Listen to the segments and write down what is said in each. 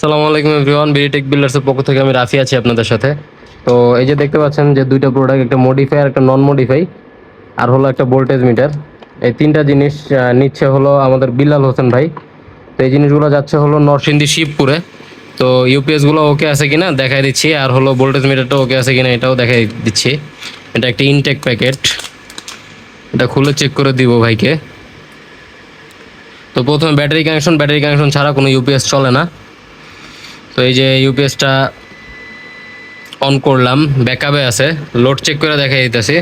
সালামু আলাইকুম everyone BD take বিল্ডার্সের পক্ষ থেকে আমি রাফি আছি আপনাদের সাথে। তো এই যে দেখতে পাচ্ছেন যে দুইটা প্রোডাক্ট একটা মডিফাই আর একটা নন মডিফাই আর হলো একটা ভোল্টেজ মিটার এই তিনটা জিনিস নিচ্ছে হলো আমাদের বিল্লাল হোসেন ভাই। তো এই জিনিসগুলো যাচ্ছে হলো নরসিংদী শিবপুরে। তো ইউপিএসগুলো ওকে আছে কিনা দেখাই দিচ্ছি, আর হলো ভোল্টেজ মিটারটা ওকে আছে কিনা এটাও দেখাই দিচ্ছি। এটা একটা ইনটেক প্যাকেট এটা খুলে চেক করে দিব ভাইকে। তো প্রথমে ব্যাটারি কানেকশন ব্যাটারি কানেকশন ছাড়া কোনো ইউপিএস চলে না। তো এই যে ইউপিএসটা অন করলাম ব্যাকআপে আছে। লোড চেক করে দেখা দিতেছি।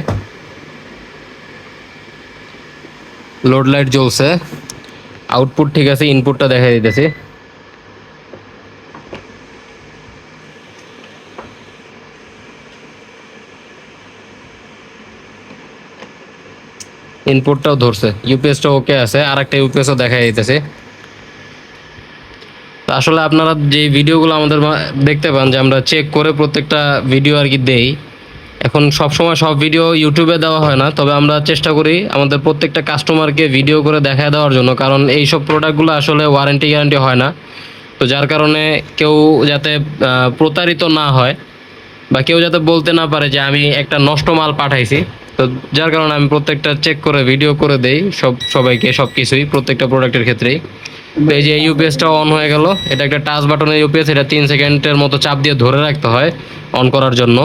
লোড লাইট জ্বলছে। আউটপুট ঠিক আছে ইনপুটটা দেখা দিতেছি। ইনপুটটাও ধরছে। ইউপিএসটা ওকে আছে আর একটা ইউপিএসও দেখা দিতেছে। তো আসলে আপনারা যে ভিডিওগুলো আমাদের দেখতে পান যে আমরা চেক করে প্রত্যেকটা ভিডিও আর কি দেই, এখন সব সময় সব ভিডিও ইউটিউবে দেওয়া হয় না, তবে আমরা চেষ্টা করি আমাদের প্রত্যেকটা কাস্টমারকে ভিডিও করে দেখায় দেওয়ার জন্য, কারণ এই সব প্রোডাক্টগুলো আসলে ওয়ারেন্টি গ্যারান্টি হয় না। তো যার কারণে কেউ যাতে প্রতারিত না হয় বা কেউ যাতে বলতে না পারে যে আমি একটা নষ্ট মাল পাঠাইছি, তো যার কারণে আমি প্রত্যেকটা চেক করে ভিডিও করে দেই, সব, সবাইকে সব কিছুই প্রত্যেকটা প্রোডাক্টের ক্ষেত্রেই। এই যে ইউপিএসটা অন হয়ে গেল, এটা একটা টাচ বাটনের ইউপিএস এটা তিন সেকেন্ডের মতো চাপ দিয়ে ধরে রাখতে হয় অন করার জন্য।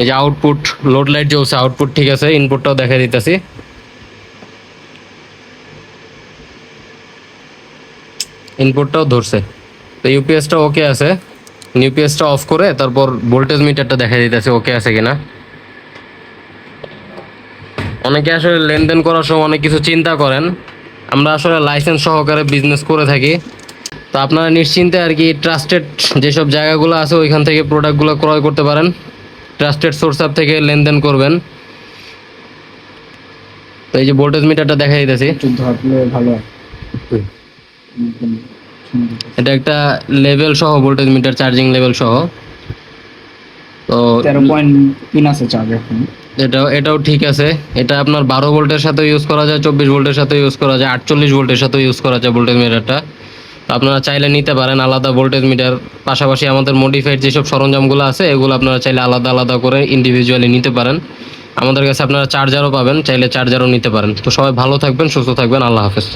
এই যে আউটপুট লোড লাইট জ্বলছে আউটপুট ঠিক আছে ইনপুটটাও দেখা দিতেছি। ইনপুটটাও ধরছে। তো ইউপিএসটা ওকে আছে। ইউপিএসটা অফ করে তারপর ভোল্টেজ মিটারটা দেখা দিতেছে ওকে আছে কিনা। অনেকে আসলে লেনদেন করার সময় অনেক কিছু চিন্তা করেন। আমরা আসলে লাইসেন্স সহকারে বিজনেস করে থাকি। তো আপনারা নিশ্চিন্তে আর কি ট্রাস্টেড যেসব জায়গাগুলো আছে ওইখান থেকে প্রোডাক্টগুলো ক্রয় করতে পারেন। ট্রাস্টেড সোর্স অ্যাপ থেকে লেনদেন করবেন। তো এই যে ভোল্টেজ মিটারটা দেখা দিতেছি। ভালো। এটা একটা লেভেল সহ ভোল্টেজ মিটার চার্জিং লেভেল সহ। তো তেরো পয়েন্ট তিন আছে চার্জ এখন। এটাও এটাও ঠিক আছে। এটা আপনার বারো ভোল্টের সাথে ইউজ করা যায়, চব্বিশ ভোল্টের সাথে ইউজ করা যায়, আটচল্লিশ ভোল্টের সাথে ইউজ করা যায় ভোল্টেজ মিটারটা আপনারা চাইলে নিতে পারেন আলাদা ভোল্টেজ মিটার পাশাপাশি আমাদের মডিফাইড যেসব সরঞ্জামগুলো আছে, এগুলো আপনারা চাইলে আলাদা আলাদা করে ইন্ডিভিজুয়ালি নিতে পারেন। আমাদের কাছে আপনারা চার্জারও পাবেন, চাইলে চার্জারও নিতে পারেন। তো সবাই ভালো থাকবেন, সুস্থ থাকবেন, আল্লাহ হাফেজ।